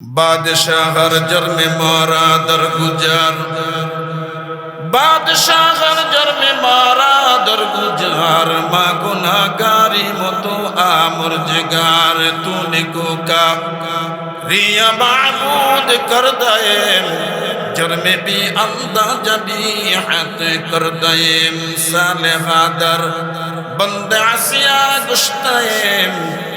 بادشاہ ہر جرم مارا درگزار بادشاہ ہر جرم مارا در گزار ماں گناہ گاری متو آمر جگار تو نکو کا ریا معبود کر دائم جرم بھی اندہ جبیحت کر دائم صالحہ در بند عسیہ گشتائم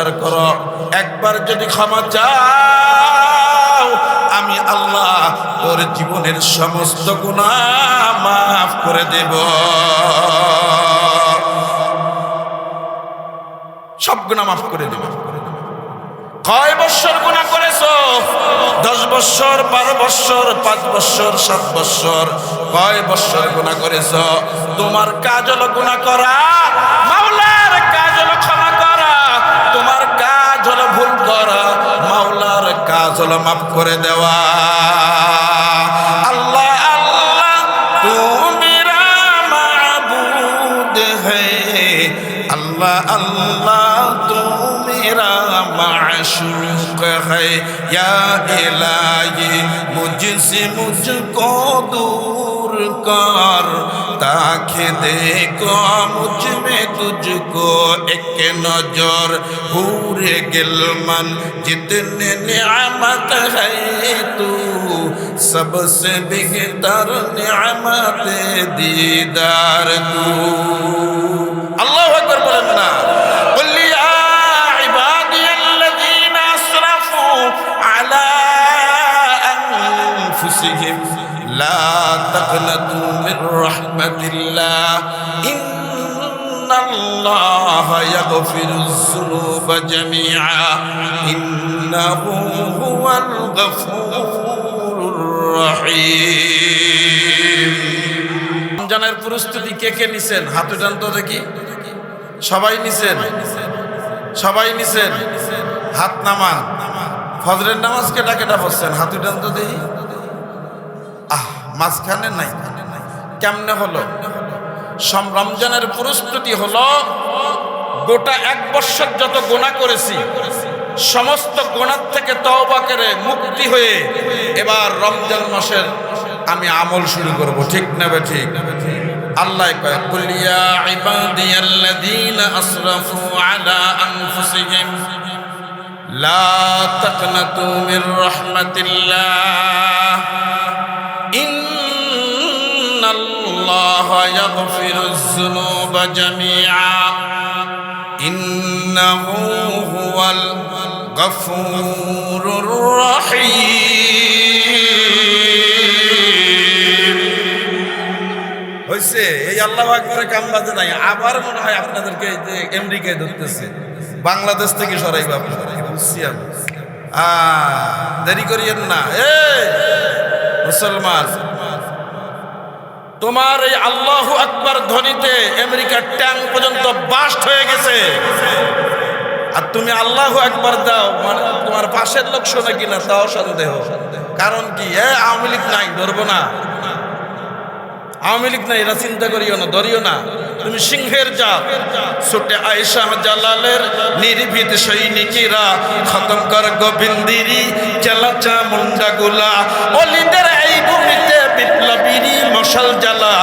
স্বীকার করো। একবার যদি ক্ষমা চাও, আমি আল্লাহ তোর জীবনের সমস্ত গুণা মাফ করে দেব। সব গুণা মাফ করে দেব। কয় বৎসর গুণা করেছ? দশ বৎসর বারো বৎসর পাঁচ বৎসর সাত বৎসর কয় বৎসর গুণা করেছ? তোমার কাজ হলো গুণা করা। চলো মাফ করে দেওয়া। আল্লাহ আল্লাহ, তুমি মাবুদ হে। আল্লাহ আল্লাহ, তুমি মাশুক হে। মুজ ইলাহি, মুঝসে দূর কর। ताखे देखो मुझ में तुझको एक नजर पूरे गिलमन जितने नियामत है तू सबसे बेहतर नियामत दीदार तू अल्लाह अकबर बोलें ना على أنفسهم لا تقنطوا من رحمة الله إن الله يغفر الذنوب جميعا إنه هو الغفور الرحيم রমজানের প্রস্তুতি কে কে নিছেন হাত উঠান তো দেখি সবাই নিছেন সবাই নিছেন হাত নামান ফজরের নামাজ কেটা কেটা পড়ছেন হাত উঠান তো দেখি আহ, মাঝখানে নাই। কেমনে হলো? সম রমজানের প্রস্তুতি হলো, গোটা এক বছর যত গোনা করেছি, সমস্ত গোনার থেকে তওবা করে মুক্তি হয়ে এবার রমজান মাসের আমি আমল শুরু করব। ঠিক না ঠিক? আল্লাহ কয়, কুল ইয়া ইবাদিয়াল্লাযীনা আসরাফু আলা আনফুসিহিম, লা তাকনাতু মির রাহমাতিল্লাহ। ইয়াগফিরুয যুনুবা জামিআ ইন্নাহু হুয়াল গফুরুর রহিম হয়েছে এই আল্লাহ আকবরের কাম বাজে নাই, আবার মনে হয় আপনাদেরকে আমেরিকায় ধরতেছে। বাংলাদেশ থেকে সরাইব আপনারা বুঝছি আমি? দেরি করিয়েন না। এ মুসলমান তোমার এই আল্লাহ আকবর ধ্বনিতে আমেরিকার ট্যাঙ্ক পর্যন্ত বাস্ট হয়ে গেছে। আর তুমি আল্লাহ একবার দাও মানে তোমার পাশের লোক শোনে কিনা তাও সন্দেহ। কারণ কি? এ, আওয়ামী লীগ নাই, ধরবো না। আওয়ামী লীগ নাই, এরা চিন্তা করিও না, ধরিও না। তুমি সিংহের জাত। ছোটে আয়েশা জালালের নির্ভীত সৈনিকেরা খতম কর গোবিন্দিরি চেলাচা মুন্ডা গুলা। অলিদের মশাল জ্বালা।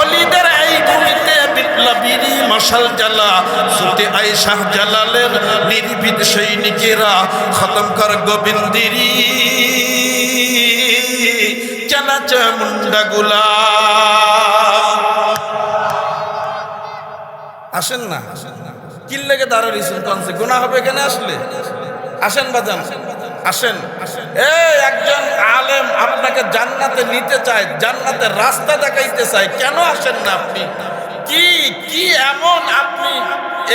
অলিদের এই ভূমিতে বিপ্লবীরি মশাল জ্বালা। ছোটে আয়েশা জালালের নির্ভীত সৈনিকেরা খতম কর গোবিন্দিরি চেলাচা মুন্ডা গুলা আসেন না। কিল লেগে দাঁড়া রয়েছেন কনসে গুণা হবে এখানে আসলে। আসেন বাজান। আসেন। এই একজন আলেম আপনাকে জান্নাতে নিতে চায় জান্নাতের রাস্তা দেখাইতে চায়, কেন আসেন না আপনি? কি কি এমন আপনি?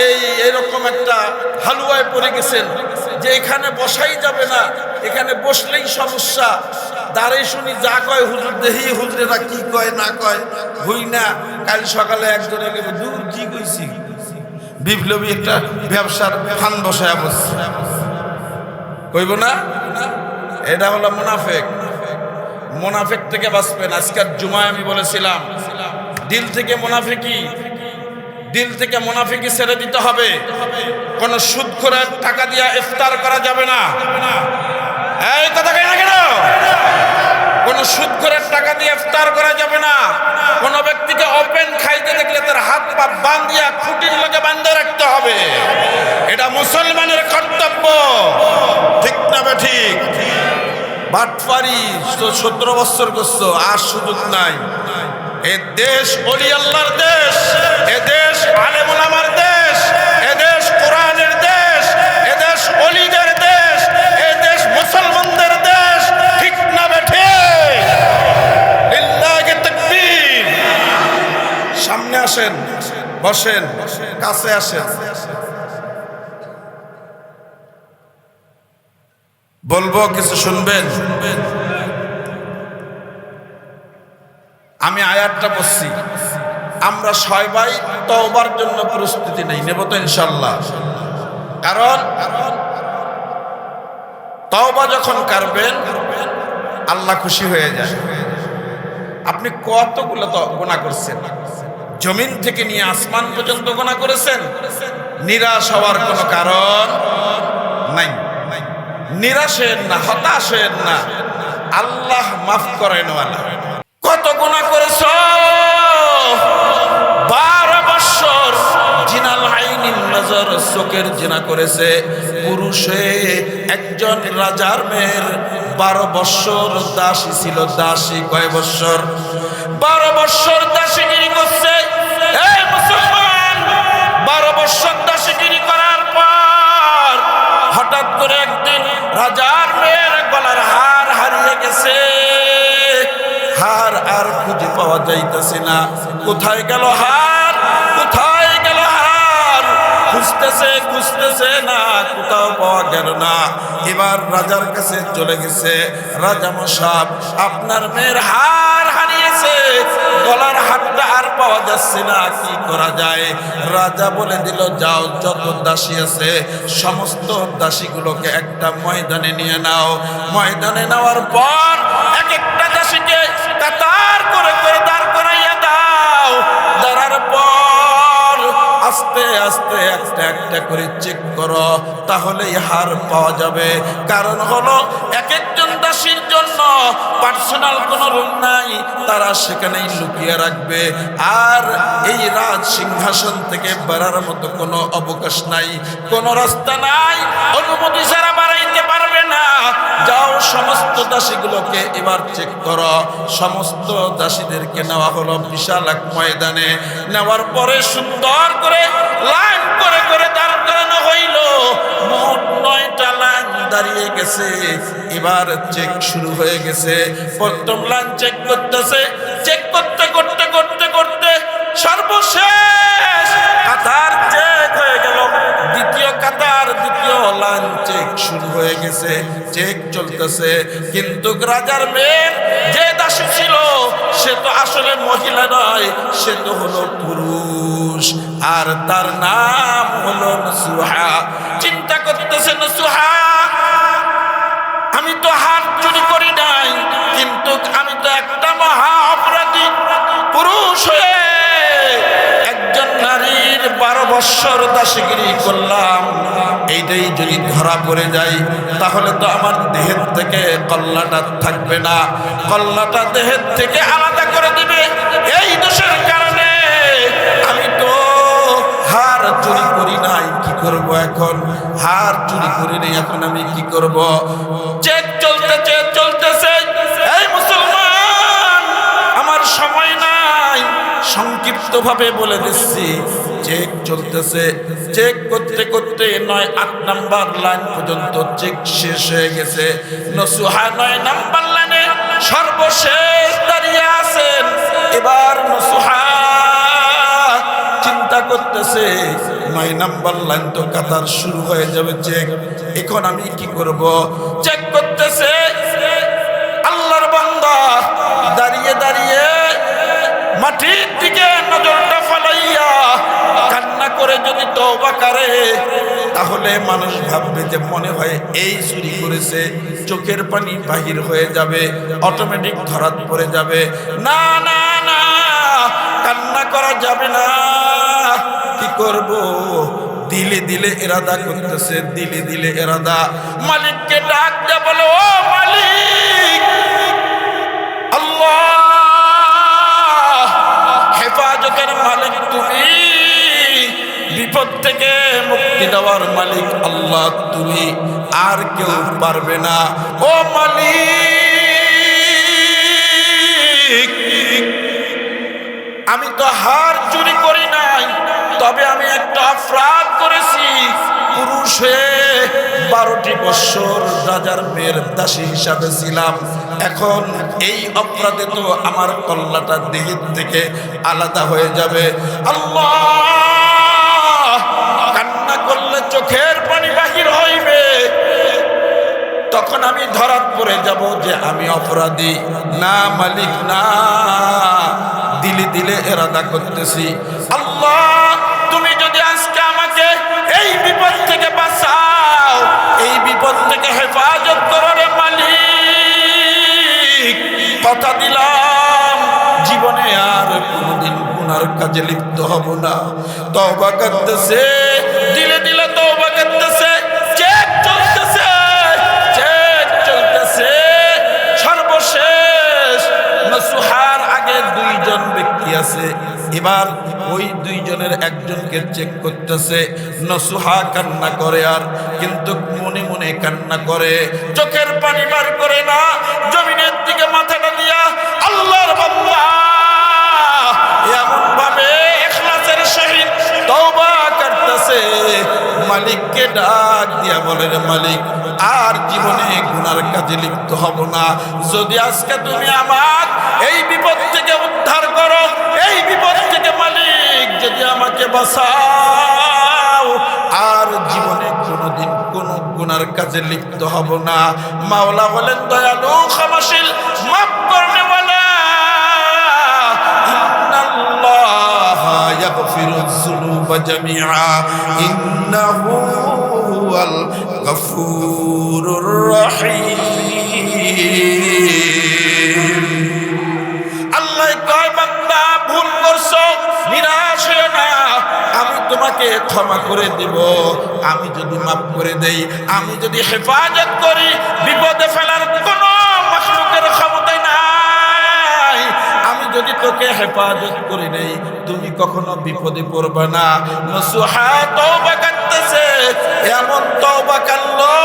এই, এরকম একটা হালুয়ায় পড়ে গেছেন যে এখানে বসাই যাবে না, এখানে বসলেই সমস্যা। দাঁড়াই শুনি, যা কয় হুজুর দেহি হুজুরেরা কি কয়, না কয় হই না। কাল সকালে একজনে দূর কি কইছি? বিপ্লবী একটা ব্যবসার ফান বসায় বসছে। কইব না? এটা হলো মুনাফেক। মুনাফেক থেকে বাঁচবেন। আজকের জুমায় আমি বলেছিলাম, দিল থেকে মুনাফিকি, দিল থেকে মুনাফিকি ছেড়ে দিতে হবে। কোন সুদ করে টাকা দিয়া ইফতার করা যাবে না। এই কথা কই না কেন? কোন সুদ করে টাকা দিয়ে ইফতার করা যাবে না। কোন ব্যক্তিকে ওপেন খাইতে দেখলে তার হাত পা বান্ধিয়া খুঁটির লগে বান্ধে রাখতে হবে। এটা মুসলমানের কর্তব্য ঠিক না বে ঠিক বাটপারি সতেরো বছর করছ, আর সুযোগ নাই। এ দেশ অলি আল্লাহর দেশ, এ দেশ আলেমুল দেশ, এ দেশ কোরআনের দেশ, এ দেশ অলিদের দেশ, এ দেশ মুসলমানদের দেশ, ঠিক না বেঠে? সামনে আসেন, বসেন, কাছে আসেন। বলব, কিছু শুনবেন? আমি আয়াতটা বলছি আমরা সবাই তওবার জন্য প্রস্তুতি নেই, নেব তো ইনশাল্লাহ কারণ তওবা যখন করবেন, আল্লাহ খুশি হয়ে যায়। আপনি কতগুলো গোনা করছেন? জমিন থেকে নিয়ে আসমান পর্যন্ত গোনা করেছেন? নিরাশ হওয়ার কোনো কারণ নাই। নিরাশ হয়েন না হতাশ হয়েন না। আল্লাহ মাফ করেন কত গুণা করেছ? বারো বৎসর পুরুষে, একজন বারো বৎসর দাসী ছিল, দাসী বৎসর? বারো বৎসর করছে। বারো পাওয়া যাইতেছে না। কোথায় গেল হার? কোথায় গেল হার? খুঁজতেছে খুঁজতেছে না, কোথাও পাওয়া গেল না। এবার রাজার কাছে চলে গেছে। রাজা মশাব, আপনার মেয়ের হার হারিয়েছে। গলার হারটা আর পাওয়া যাচ্ছে না, কি করা যায়? রাজা বলে দিল, যাও, যত দাসী আছে, সমস্ত দাসীগুলোকে একটা ময়দানে নিয়ে নাও। ময়দানে নেওয়ার পর এক একটা দাসীকে কাতার করে করে দাঁড় আস্তে আস্তে একটা একটা করে চেক করো, তাহলেই হার পাওয়া যাবে। কারণ হলো এক একজন দাসীর জন্য পার্সোনাল কোনো রুম নাই, তারা সেখানেই লুকিয়ে রাখবে। আর এই রাজ সিংহাসন থেকে বেড়ার মতো কোনো অবকাশ নাই, কোনো রাস্তা নাই। অনুমতি ছাড়া বাড়াইতে পারবে না। যাও সমস্ত দাসীগুলোকে এবার চেক করো। সমস্ত দাসীদেরকে নেওয়া হলো বিশাল এক ময়দানে। নেওয়ার পরে সুন্দর করে লাইন করে করে দাঁড় করানো হইল। মোট নয়টা দাঁড়িয়ে গেছে। এবার চেক শুরু হয়ে গেছে। প্রথম লাইন চেক করতেছে। চেক করতে করতে করতে করতে সর্বশেষ কাতার চেক হয়ে গেল। দ্বিতীয় কাতার, দ্বিতীয় লাইন চেক শুরু হয়ে গেছে। চেক চলতেছে। কিন্তু রাজার মেয়ের যে দাসী ছিল, সে তো আসলে মহিলা নয়, সে তো হলো পুরুষ। আর তার নাম হলো নসুহা। চিন্তা করতেছে নসুহা আমি তো হাত চুরি করি নাই, কিন্তু আমি তো একটা মহা অপরাধী। পুরুষ হয়ে একজন নারীর বারো বৎসর দাসিগিরি করলাম। এইটাই যদি ধরা পড়ে যায়, তাহলে তো আমার দেহের থেকে কল্লাটা থাকবে না। কল্লাটা দেহের থেকে আলাদা করে দিবে। এই দোষের কারণে আমি তো হার চুরি করি করব এখন? হার চুরি করি নাই, এখন আমি কি করব? চেক চলতেছে চলতেছে। এই মুসলমান, আমার সময় নাই। বলে দিচ্ছি, চেক চলতেছে। চেক করতে করতে নয়, আট নাম্বার লাইন পর্যন্ত চেক শেষ হয়ে গেছে। নসুহা নয় নাম্বার লাইনে সর্বশেষ দাঁড়িয়ে আছেন। এবার নসুহা করতেছে। নয় নাম্বার লাইন তো কাতার শুরু হয়ে যাবে চেক এখন আমি কি করব? চেক করতেছে। আল্লাহর বান্দা দাঁড়িয়ে দাঁড়িয়ে মাটির দিকে নজরটা ফালাইয়া কান্না করে যদি তওবা করে, তাহলে মানুষ ভাববে যে মনে হয় এই চুরি করেছে, চোখের পানি বাহির হয়ে যাবে অটোমেটিক ধরাত পড়ে যাবে। না না না, কান্না করা যাবে না। করব। দিলে দিলে এরাদা করতেছে, দিলে দিলে এরাদা। মালিককে ডাক দে বলে, ও মালিক, আল্লাহ, হেফাজতের মালিক তুমি। বিপদ থেকে মুক্তি দেওয়ার মালিক আল্লাহ তুমি। আর কেউ পারবে না। ও মালিক, আমি তো হার চুরি তবে আমি একটা অপরাধ করেছি। পুরুষ বারোটি বৎসর রাজার মেয়ের দাসী হিসাবে ছিলাম। এখন এই অপরাধে তো আমার কল্লাটা দেহের থেকে আলাদা হয়ে যাবে। আল্লাহ! কান্না করলে চোখের পানি বাহির হইবে। তখন আমি ধরাত পড়ে যাব যে আমি অপরাধী। না, মালিক, না। দিলে দিলে এরাদা করতেছি। আল্লাহ! বাঁচাও এই বিপদ থেকে হেফাজত করো রে মালিক। কথা দিলাম, জীবনে আর কোনোদিন গুনার কাজে লিপ্ত হব না। তবা করতেছে একজনকে চেক করতেছে, নসুহা কান্না করে আর, কিন্তু মনে মনে কান্না করে। চোখের পানি বার করে না, জমিনের দিকে মাথাটা দিয়া, আল্লাহর বান্দা। মালিককে ডাক দিয়া মালিক, আর জীবনে গুনার কাজে লিপ্ত হব না। যদি আজকে তুমি আমার এই বিপদ থেকে উদ্ধার করো, এই বিপদ মালিক যদি আমাকে বাঁচাও আর জীবনে কোনোদিন কোন গুনার কাজে লিপ্ত হব না মাওলা বলেন দয়ালু ক্ষমাশীল মাফ করনে إن الله يغفر الذنوب جميعا إنه هو الغفور الرحيم আমি তোমাকে ক্ষমা করে দিব। আমি যদি মাফ করে দেই, আমি যদি হেফাজত করি, বিপদে ফেলার কোনো মাখলুকের ক্ষমতাই নাই। আমি যদি তোকে হেফাজত করি নেই, তুমি কখনো বিপদে পড়বে না। নসুহা তওবা করতেছে, এমন তওবা কাল্লো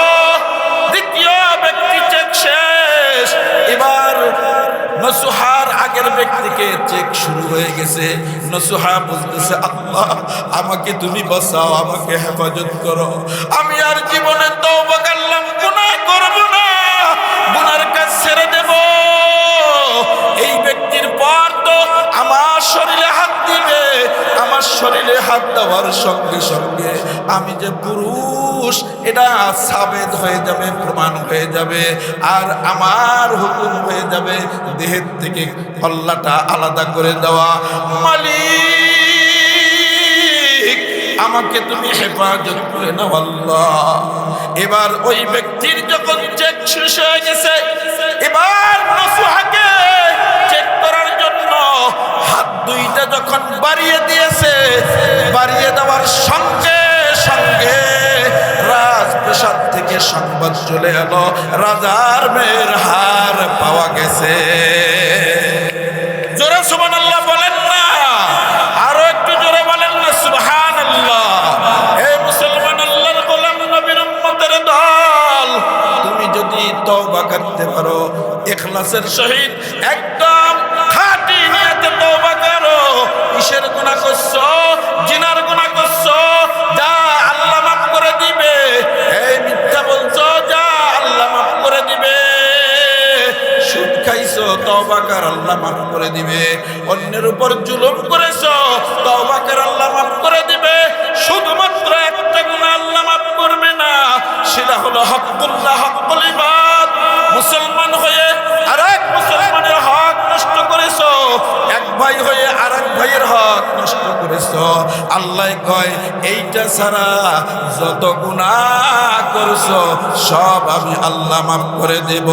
দ্বিতীয় ব্যক্তি চেক শেষ। এবার নসুহার আগের ব্যক্তিকে চেক শুরু হয়ে গেছে। নসুহা বলতেছে, আল্লাহ, আমাকে তুমি বাঁচাও, আমাকে হেফাজত করো। আমি আর জীবনে তওবা করলাম, গুনাহ করব না, গুনার কাজ ছেড়ে দেব। এই ব্যক্তির পর তো আমার শরীরে হাত দিবে, আমার শরীরে হাত দেওয়ার সঙ্গে সঙ্গে। আমি যে পুরুষ, এটা সাবেদ হয়ে যাবে, প্রমাণ হয়ে যাবে, আর আমার হুকুম হয়ে যাবে দেহের থেকে পল্লাটা আলাদা করে দেওয়া। মালিক, আমাকে তুমি হেফাজত করে নাও আল্লাহ। এবার ওই ব্যক্তির যখন চেক শেষ হয়ে গেছে, এবার নসুহাকে দুইটা যখন বাড়িয়ে দিয়েছে, বাড়িয়ে দেওয়ার সঙ্গে সঙ্গে রাজপ্রাসাদ থেকে সংবাদ চলে এলো, রাজার মেয়ের হার পাওয়া গেছে। জোরে আল্লাহ বলেন না, আরও একটু জোরে বলেন না আল্লাহ মুসলমান তুমি যদি করতে পারো, ইখলাসের সহিত একদম মাফ করে দিবে। অন্যের উপর জুলুম করেছ, তওবা কর আল্লাহ মাফ করে দিবে। শুধুমাত্র একটা গুণা আল্লাহ মাফ করবে না, সেটা হলো হকুল্লাহ হকুল ইবাদ। মুসলমান হয়ে আর এক মুসলমানের হক নষ্ট করেছ, এক ভাই হয়ে আর এক ভাইয়ের হক নষ্ট করেছ। আল্লাহ কয়, এইটা ছাড়া যত গুনাহ করছ, সব আমি আল্লাহ মাফ করে দেব।